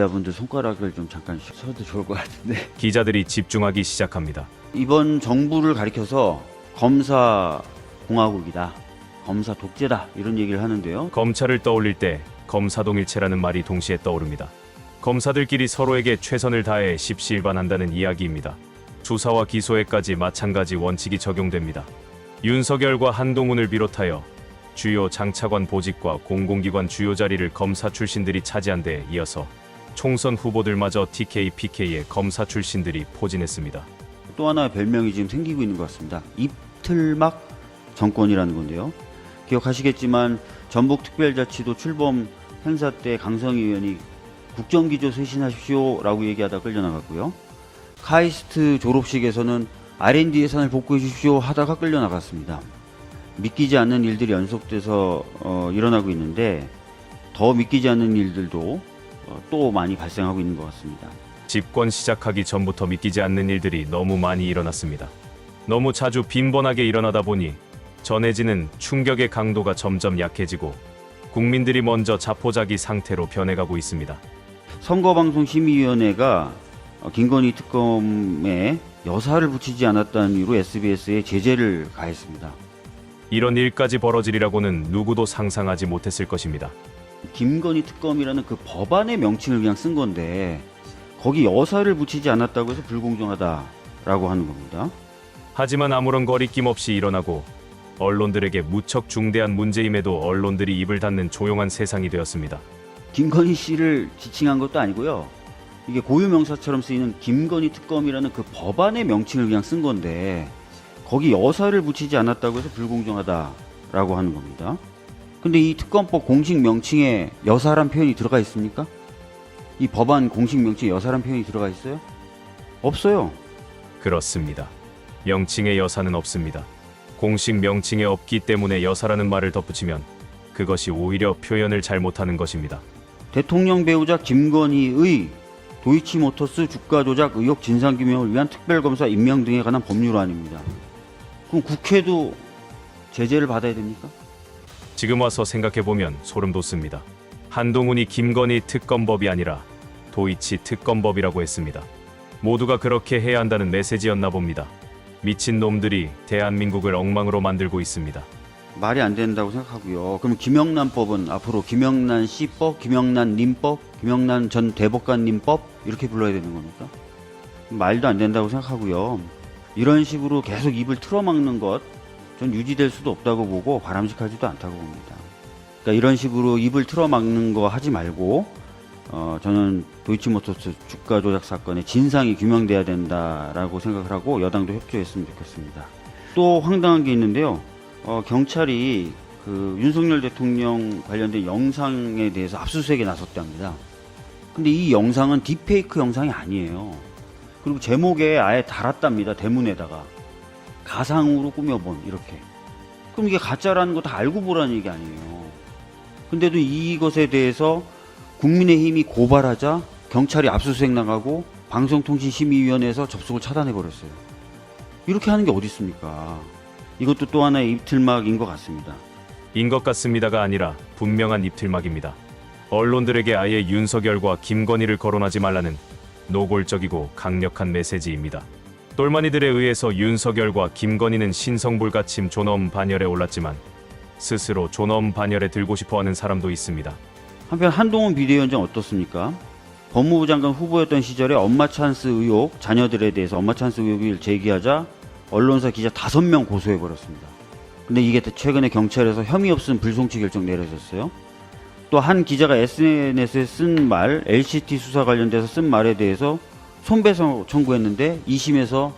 기자분들 손가락을 좀 잠깐 쳐도 좋을 것 같은데 기자들이 집중하기 시작합니다. 이번 정부를 가리켜서 검사 공화국이다, 검사 독재다 이런 얘기를 하는데요. 검찰을 떠올릴 때 검사동일체라는 말이 동시에 떠오릅니다. 검사들끼리 서로에게 최선을 다해 십시일반한다는 이야기입니다. 수사와 기소에까지 마찬가지 원칙이 적용됩니다. 윤석열과 한동훈을 비롯하여 주요 장차관 보직과 공공기관 주요 자리를 검사 출신들이 차지한 데 이어서 총선 후보들마저 TK, PK의 검사 출신들이 포진했습니다. 또 하나의 별명이 지금 생기고 있는 것 같습니다. 입틀막 정권이라는 건데요. 기억하시겠지만 전북특별자치도 출범 행사 때 강성희 의원이 국정기조 쇄신하십시오라고 얘기하다 끌려나갔고요. 카이스트 졸업식에서는 R&D 예산을 복구해 주십시오 하다가 끌려나갔습니다. 믿기지 않는 일들이 연속돼서 어, 일어나고 있는데 더 믿기지 않는 일들도 어, 또 많이 발생하고 있는 것 같습니다. 집권 시작하기 전부터 믿기지 않는 일들이 너무 많이 일어났습니다. 너무 자주 빈번하게 일어나다 보니 전해지는 충격의 강도가 점점 약해지고 국민들이 먼저 자포자기 상태로 변해가고 있습니다. 선거방송심의위원회가 어, 김건희 특검에 여사를 붙이지 않았다는 이유로 SBS에 제재를 가했습니다. 이런 일까지 벌어지리라고는 누구도 상상하지 못했을 것입니다. 김건희 특검이라는 그 법안의 명칭을 그냥 쓴 건데 거기 여사를 붙이지 않았다고 해서 불공정하다라고 하는 겁니다. 하지만 아무런 거리낌 없이 일어나고 언론들에게 무척 중대한 문제임에도 언론들이 입을 닫는 조용한 세상이 되었습니다. 김건희 씨를 지칭한 것도 아니고요. 이게 고유명사처럼 쓰이는 김건희 특검이라는 그 법안의 명칭을 그냥 쓴 건데 거기 여사를 붙이지 않았다고 해서 불공정하다라고 하는 겁니다. 근데 이 특검법 공식 명칭에 여사란 표현이 들어가 있습니까? 이 법안 공식 명칭에 여사란 표현이 들어가 있어요? 없어요. 그렇습니다. 명칭의 여사는 없습니다. 공식 명칭에 없기 때문에 여사라는 말을 덧붙이면 그것이 오히려 표현을 잘못하는 것입니다. 대통령 배우자 김건희의 도이치모터스 주가 조작 의혹 진상규명을 위한 특별검사 임명 등에 관한 법률안입니다. 그럼 국회도 제재를 받아야 됩니까? 지금 와서 생각해보면 소름 돋습니다. 한동훈이 김건희 특검법이 아니라 도이치 특검법이라고 했습니다. 모두가 그렇게 해야 한다는 메시지였나 봅니다. 미친 놈들이 대한민국을 엉망으로 만들고 있습니다. 말이 안 된다고 생각하고요. 그럼 김영란법은 앞으로 김영란 씨법, 김영란 님법, 김영란 전 대법관님법 이렇게 불러야 되는 겁니까? 말도 안 된다고 생각하고요. 이런 식으로 계속 입을 틀어막는 것, 전 유지될 수도 없다고 보고 바람직하지도 않다고 봅니다. 그러니까 이런 식으로 입을 틀어막는 거 하지 말고, 어, 저는 도이치모터스 주가 조작 사건의 진상이 규명돼야 된다라고 생각을 하고 여당도 협조했으면 좋겠습니다. 또 황당한 게 있는데요. 어, 경찰이 그 윤석열 대통령 관련된 영상에 대해서 압수수색에 나섰답니다. 근데 이 영상은 딥페이크 영상이 아니에요. 그리고 제목에 아예 달았답니다. 대문에다가. 가상으로 꾸며본, 이렇게. 그럼 이게 가짜라는 거 다 알고 보라는 얘기 아니에요. 근데도 이것에 대해서 국민의힘이 고발하자 경찰이 압수수색 나가고 방송통신심의위원회에서 접속을 차단해 버렸어요. 이렇게 하는 게 어디 있습니까? 이것도 또 하나의 입틀막인 것 같습니다. 인 것 같습니다가 아니라 분명한 입틀막입니다. 언론들에게 아예 윤석열과 김건희를 거론하지 말라는 노골적이고 강력한 메시지입니다. 똘마니들에 의해서 윤석열과 김건희는 신성불가침 존엄 반열에 올랐지만 스스로 존엄 반열에 들고 싶어하는 사람도 있습니다. 한편 한동훈 비대위원장 어떻습니까? 법무부 장관 후보였던 시절에 엄마 찬스 의혹, 자녀들에 대해서 엄마 찬스 의혹을 제기하자 언론사 기자 다섯 명 고소해버렸습니다. 근데 이게 최근에 경찰에서 혐의 없음 불송치 결정 내려졌어요. 또 한 기자가 SNS에 쓴 말, LCT 수사 관련돼서 쓴 말에 대해서 손배소 청구했는데 2심에서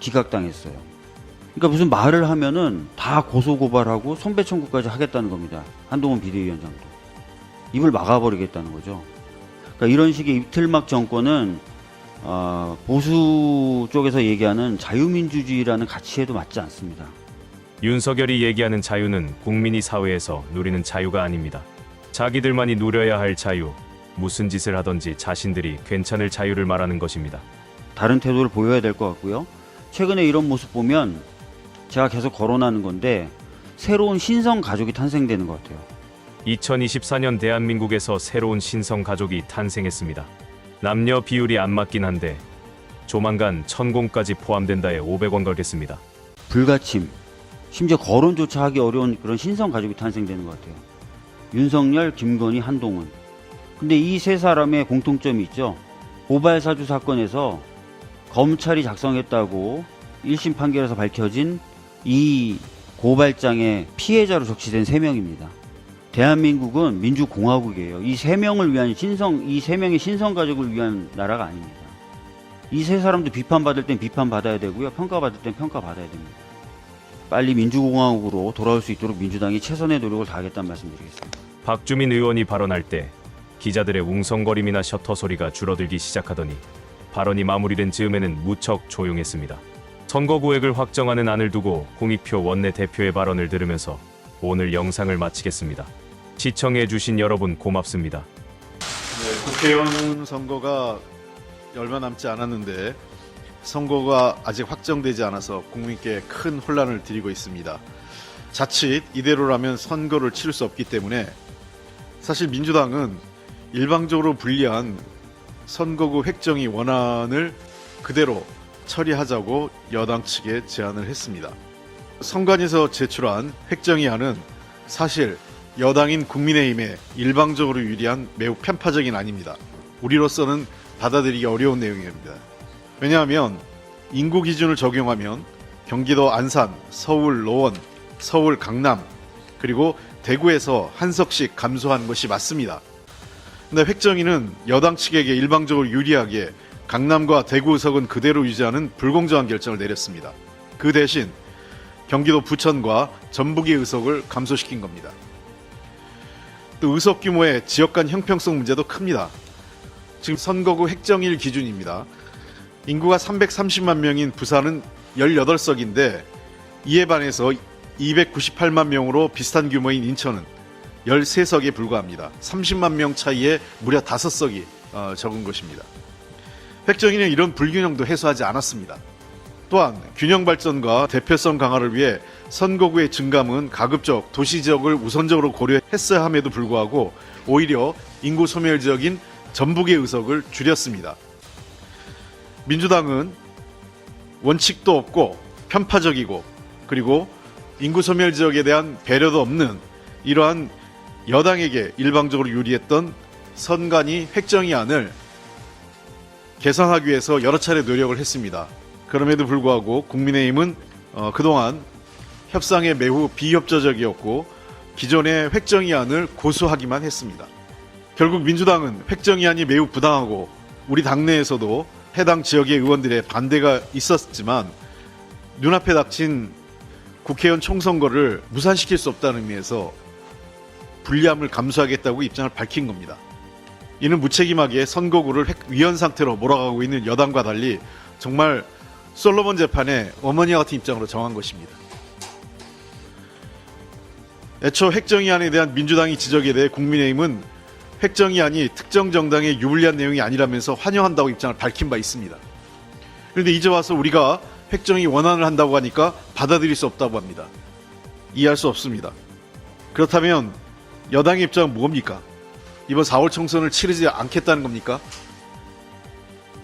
기각당했어요. 그러니까 무슨 말을 하면은 다 고소고발하고 손배 청구까지 하겠다는 겁니다. 한동훈 비대위원장도. 입을 막아버리겠다는 거죠. 그러니까 이런 식의 입틀막 정권은 어, 보수 쪽에서 얘기하는 자유민주주의라는 가치에도 맞지 않습니다. 윤석열이 얘기하는 자유는 국민이 사회에서 누리는 자유가 아닙니다. 자기들만이 누려야 할 자유, 무슨 짓을 하든지 자신들이 괜찮을 자유를 말하는 것입니다. 다른 태도를 보여야 될 것 같고요. 최근에 이런 모습 보면 제가 계속 거론하는 건데 새로운 신성 가족이 탄생되는 것 같아요. 2024년 대한민국에서 새로운 신성 가족이 탄생했습니다. 남녀 비율이 안 맞긴 한데 조만간 천공까지 포함된다에 500원 걸겠습니다. 불가침, 심지어 거론조차 하기 어려운 그런 신성 가족이 탄생되는 것 같아요. 윤석열, 김건희, 한동훈. 근데 이 세 사람의 공통점이 있죠. 고발 사주 사건에서 검찰이 작성했다고 1심 판결에서 밝혀진 이 고발장의 피해자로 적시된 세 명입니다. 대한민국은 민주공화국이에요. 이세 명을 위한 신성, 이세 명의 신성 가족을 위한 나라가 아닙니다. 이 세 사람도 비판받을 땐 비판받아야 되고요. 평가받을 땐 평가받아야 됩니다. 빨리 민주공화국으로 돌아올 수 있도록 민주당이 최선의 노력을 다하겠다는 말씀드리겠습니다. 박주민 의원이 발언할 때 기자들의 웅성거림이나 셔터 소리가 줄어들기 시작하더니 발언이 마무리된 즈음에는 무척 조용했습니다. 선거 구획을 확정하는 안을 두고 홍익표 원내 대표의 발언을 들으면서 오늘 영상을 마치겠습니다. 시청해주신 여러분 고맙습니다. 네, 국회의원 선거가 얼마 남지 않았는데 선거가 아직 확정되지 않아서 국민께 큰 혼란을 드리고 있습니다. 자칫 이대로라면 선거를 치를 수 없기 때문에 사실 민주당은 일방적으로 불리한 선거구 획정위 원안을 그대로 처리하자고 여당 측에 제안을 했습니다. 선관위에서 제출한 획정위안은 사실 여당인 국민의힘에 일방적으로 유리한 매우 편파적인 안입니다. 우리로서는 받아들이기 어려운 내용입니다. 왜냐하면 인구 기준을 적용하면 경기도 안산, 서울 노원, 서울 강남 그리고 대구에서 한 석씩 감소한 것이 맞습니다. 근데 획정위는 여당 측에게 일방적으로 유리하게 강남과 대구 의석은 그대로 유지하는 불공정한 결정을 내렸습니다. 그 대신 경기도 부천과 전북의 의석을 감소시킨 겁니다. 또 의석 규모의 지역 간 형평성 문제도 큽니다. 지금 선거구 획정일 기준입니다. 인구가 330만 명인 부산은 18석인데 이에 반해서 298만 명으로 비슷한 규모인 인천은 13석에 불과합니다. 30만 명 차이에 무려 5석이 어, 적은 것입니다. 획정위는 이런 불균형도 해소하지 않았습니다. 또한 균형 발전과 대표성 강화를 위해 선거구의 증감은 가급적 도시 지역을 우선적으로 고려했어야 함에도 불구하고 오히려 인구 소멸 지역인 전북의 의석을 줄였습니다. 민주당은 원칙도 없고 편파적이고 그리고 인구 소멸 지역에 대한 배려도 없는 이러한 여당에게 일방적으로 유리했던 선관위 획정위안을 개선하기 위해서 여러 차례 노력을 했습니다. 그럼에도 불구하고 국민의힘은 어, 그동안 협상에 매우 비협조적이었고 기존의 획정위안을 고수하기만 했습니다. 결국 민주당은 획정위안이 매우 부당하고 우리 당내에서도 해당 지역의 의원들의 반대가 있었지만 눈앞에 닥친 국회의원 총선거를 무산시킬 수 없다는 의미에서 불리함을 감수하겠다고 입장을 밝힌 겁니다. 이는 무책임하게 선거구를 획- 위헌 상태로 몰아가고 있는 여당과 달리 정말 솔로몬 재판의 어머니와 같은 입장으로 정한 것입니다. 애초 획정위안에 대한 민주당의 지적에 대해 국민의힘은 획정위안이 특정 정당에 유불리한 내용이 아니라면서 환영한다고 입장을 밝힌 바 있습니다. 그런데 이제 와서 우리가 획정위 원안을 한다고 하니까 받아들일 수 없다고 합니다. 이해할 수 없습니다. 그렇다면 여당의 입장은 뭡니까? 이번 4월 총선을 치르지 않겠다는 겁니까?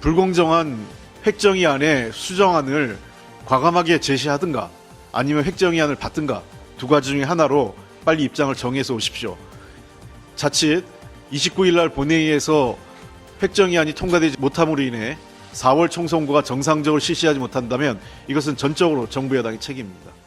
불공정한 획정위안의 수정안을 과감하게 제시하든가 아니면 획정위 안을 받든가 두 가지 중에 하나로 빨리 입장을 정해서 오십시오. 자칫 29일 날 본회의에서 획정위안이 통과되지 못함으로 인해 4월 총선거가 정상적으로 실시하지 못한다면 이것은 전적으로 정부 여당의 책임입니다.